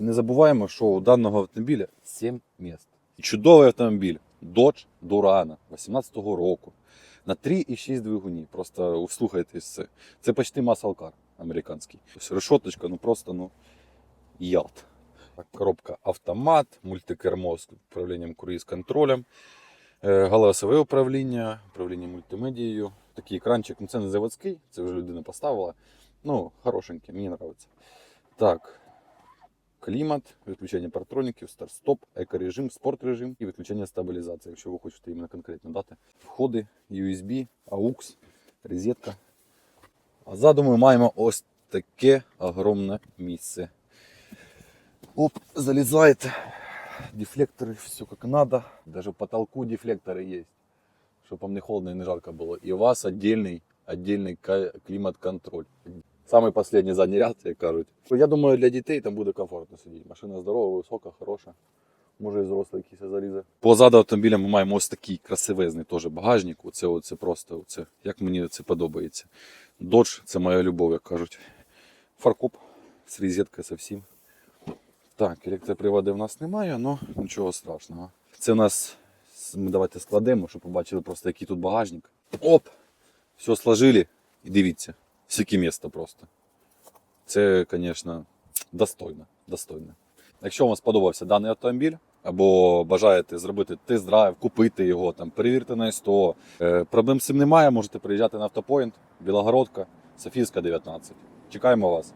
І не забуваємо, що у даного автомобіля 7 місць. І чудовий автомобіль Dodge Durana 18-го року на 3,6 двигуні. Просто вслухайтесь це. Це почти масалкар американський. Ось решоточка, ну просто ну. Так, коробка автомат, мультикермо з управлінням круїз-контролем, е, галасове управління, управління мультимедією. Такий екранчик, ну це не заводський, це вже людина поставила. Ну, хорошенький, мені подобається. Так, клімат, відключення паратроніків, старт-стоп, екорежим, спорт-режим і відключення стабілізації, якщо ви хочете іменно конкретно дати. Входи, USB, AUX, розетка. А ззаду ми маємо ось таке огромне місце. Оп, залезает. Дефлекторы, все как надо. Даже в потолку дефлекторы есть. Чтобы вам не холодно и не жарко было. И у вас отдельный, отдельный Самый последний задній ряд, як кажуть. Я думаю, для дітей там буде комфортно сидіти. Машина здорова, висока, хороша. Може і зрослий якийсь залізе. Позаду автомобіля ми маємо ось такий красивезний теж багажник. Оце, оце просто, оце, як мені це подобається. Dodge це моя любов, як кажуть. Фаркоп з розеткою со всім. Так, електроприводи в нас немає, але нічого страшного. Це в нас ми давайте складемо, щоб побачили просто, який тут багажник. Оп! Все сложили і дивіться, скільки місто просто. Це, звісно, достойно. достойно. Якщо вам сподобався даний автомобіль, або бажаєте зробити тест-драйв, купити його, там, перевірити на СТО, е, проблем з цим немає, можете приїжджати на автопоінт, Білогородка, Софійська 19. Чекаємо вас.